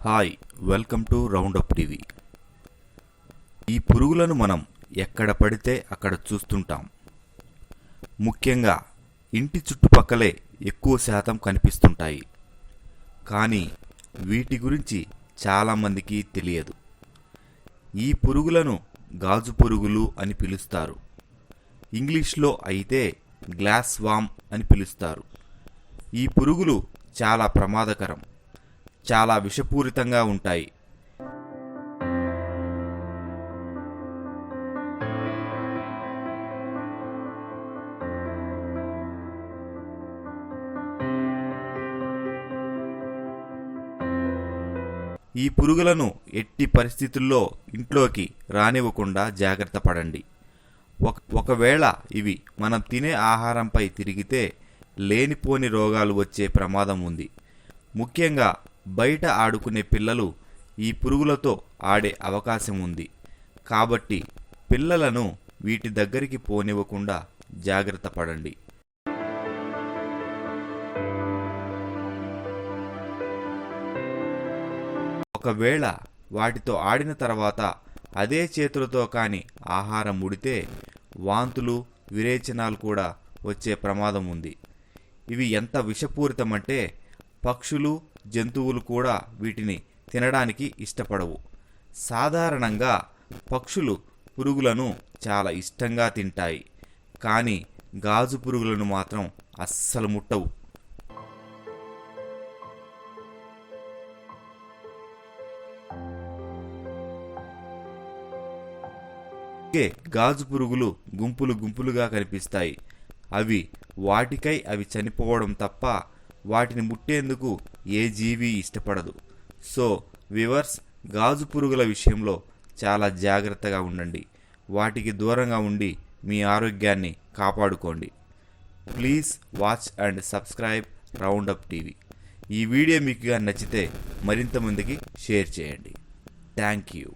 Hi welcome to roundup TV. ఈ పురుగులను మనం ఎక్కడ పడితే అక్కడ చూస్తుంటాం. ముఖ్యంగా ఇంటి చుట్టుపక్కలే ఎక్కువ శాతం కనిపిస్తుంటాయి. కానీ వీటి గురించి చాలామందికి తెలియదు. ఈ పురుగులను గాజు పురుగులు అని పిలుస్తారు. ఇంగ్లీష్లో అయితే గ్లాస్ వామ్ అని పిలుస్తారు. ఈ పురుగులు చాలా ప్రమాదకరం. చాలా విషపూరితంగా ఉంటాయి. ఈ పురుగులను ఎట్టి పరిస్థితుల్లో ఇంట్లోకి రానివ్వకుండా జాగ్రత్త పడండి. ఒకవేళ ఇవి మనం తినే ఆహారంపై తిరిగితే లేనిపోని రోగాలు వచ్చే ప్రమాదం ఉంది. ముఖ్యంగా బయట ఆడుకునే పిల్లలు ఈ పురుగులతో ఆడే అవకాశం ఉంది. కాబట్టి పిల్లలను వీటి దగ్గరికి పోనివ్వకుండా జాగ్రత్త పడండి. ఒకవేళ వాటితో ఆడిన తర్వాత అదే చేతులతో కాని ఆహారం ఉడితే వాంతులు విరేచనాలు కూడా వచ్చే ప్రమాదం ఉంది. ఇవి ఎంత విషపూరితమంటే పక్షులు జంతువులు కూడా వీటిని తినడానికి ఇష్టపడవు. సాధారణంగా పక్షులు పురుగులను చాలా ఇష్టంగా తింటాయి కానీ గాజు పురుగులను మాత్రం అస్సలు ముట్టవు. గాజు పురుగులు గుంపులు గుంపులుగా కనిపిస్తాయి. అవి వాటికై అవి చనిపోవడం తప్ప వాటిని ముట్టేందుకు ఏ జీవి ఇష్టపడదు. సో వివర్స్ గాజు పురుగుల విషయంలో చాలా జాగ్రత్తగా ఉండండి. వాటికి దూరంగా ఉండి మీ ఆరోగ్యాన్ని కాపాడుకోండి. Please watch and subscribe roundup TV. ఈ వీడియో మీకుగా నచ్చితే మరింత మందికి షేర్ చేయండి. Thank you.